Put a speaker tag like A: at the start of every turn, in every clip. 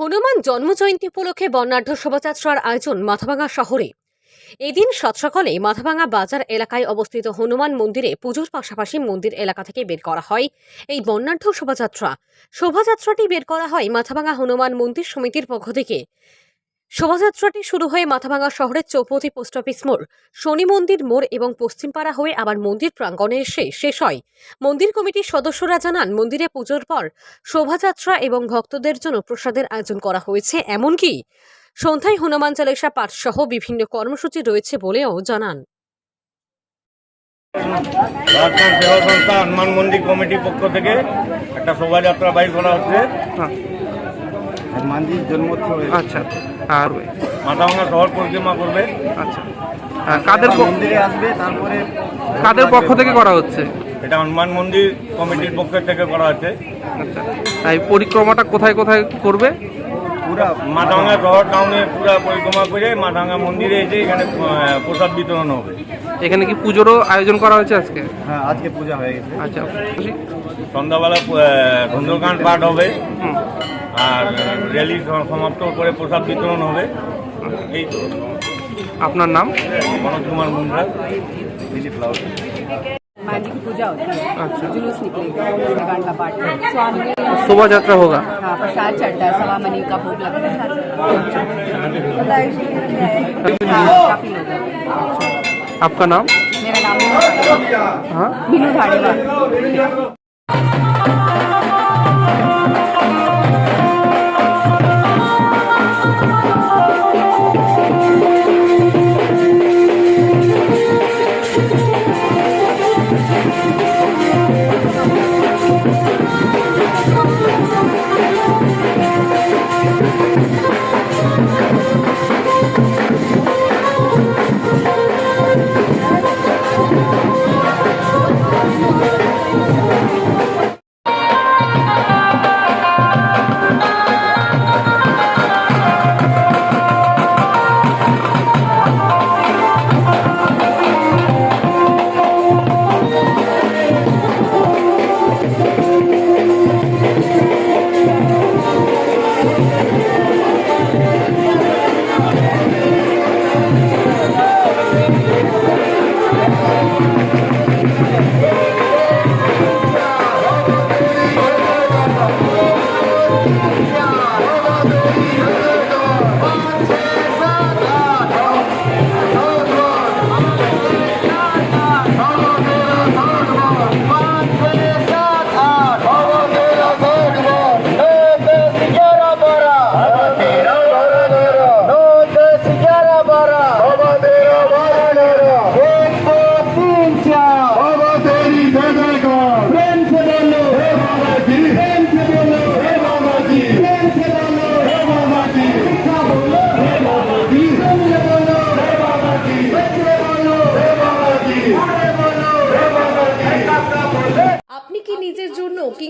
A: হনুমান জন্ম জয়ন্তী উপলক্ষে বর্ণাঢ্য শোভাযাত্রার আয়োজন মাথাভাঙ্গা শহরে। এদিন সাত সকালে মাথাভাঙা বাজার এলাকায় অবস্থিত হনুমান মন্দিরে পুজোর পাশাপাশি মন্দির এলাকা থেকে বের করা হয়। এই বর্ণাঢ্য শোভাযাত্রা, শোভাযাত্রাটি বের করা হয় মাথাভাঙা হনুমান মন্দির সমিতির পক্ষ থেকে। শোভাযাত্রাটি শুরু হয়ে মাথাভাঙা শহরের চৌপতি পোস্ট অফিস মোড়, শনি মন্দির মোড় এবং পশ্চিমপাড়া হয়ে আবার মন্দির প্রাঙ্গণে এসে শেষ হয়। মন্দির কমিটির সদস্যরা জানান, মন্দিরে পুজোর পর শোভাযাত্রা এবং ভক্তদের জন্য প্রসাদের আয়োজন করা হয়েছে, এমনকি সন্ধ্যায় হনুমান চালিসা পাঠ সহ বিভিন্ন কর্মসূচি রয়েছে বলেও জানান।
B: ভারতমান সেবা সংস্থা হনুমান মন্দির কমিটির পক্ষ থেকে একটা শোভাযাত্রা বাইর করা হচ্ছে। হনুমানজির জন্মোৎসব।
C: আচ্ছা আর
B: মাথাভাঙা শহর পরিক্রমা করবে।
C: আচ্ছা কাদের
B: মন্দিরে আসবে তারপরে
C: কাদের পক্ষ থেকে করা হচ্ছে?
B: এটা হনুমান মন্দির কমিটির পক্ষ থেকে করা হচ্ছে।
C: আচ্ছা এই পরিক্রমাটা কোথায় কোথায় করবে?
B: পুরা মাথাঙ্গা শহর টাউনে পুরা পরিক্রমা করে মাথাঙ্গা মন্দিরে এসে এখানে প্রসাদ বিতরণ হবে।
C: এখানে কি পুজোরও আয়োজন করা হয়েছে আজকে?
B: হ্যাঁ আজকে পূজা হয়ে গেছে।
C: আচ্ছা
B: সন্ধ্যাবেলা সুন্দরকাণ্ড পাঠ হবে। আর র্যালি সমাপ্ত করে প্রসাদ বিতরণ হবে। এই
C: আপনার নাম?
B: মনোজ কুমার মুন্ডা
D: पूजा होती है
C: अच्छा।
D: जुलूस निकलेगा गांड का पाठ स्वामी
C: शोभायात्रा होगा?
D: हाँ प्रसाद चढ़ता है सवा मनी का भोग लगता है। हाँ काफ़ी लोग हैं।
C: आपका नाम?
D: मेरा नाम
C: हाँ।
D: Meenu
A: Thank you.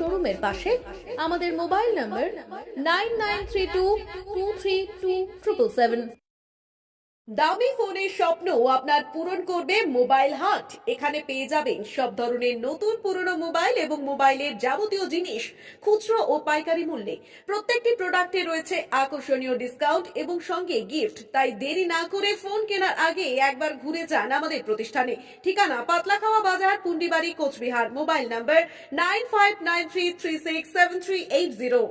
A: শোরুমের পাশে আমাদের mobile number nine nine three two two three two triple seven.
E: দামি ফোনের স্বপ্ন আপনার পূরণ করবে মোবাইল হাট। এখানে পেয়ে যাবেন সব ধরনের নতুন পুরনো মোবাইল এবং মোবাইলের যাবতীয় জিনিস, খুচরো ও পাইকারি মূল্যে। প্রত্যেকটি প্রোডাক্টে রয়েছে আকর্ষণীয় ডিসকাউন্ট এবং সঙ্গে গিফট। তাই দেরি না করে ফোন কেনার আগে একবার ঘুরে যান আমাদের প্রতিষ্ঠানে। ঠিকানা Patlakhawa Bazar, Pundibari, Cooch Behar. Mobile number nine five nine three three six seven three eight zero.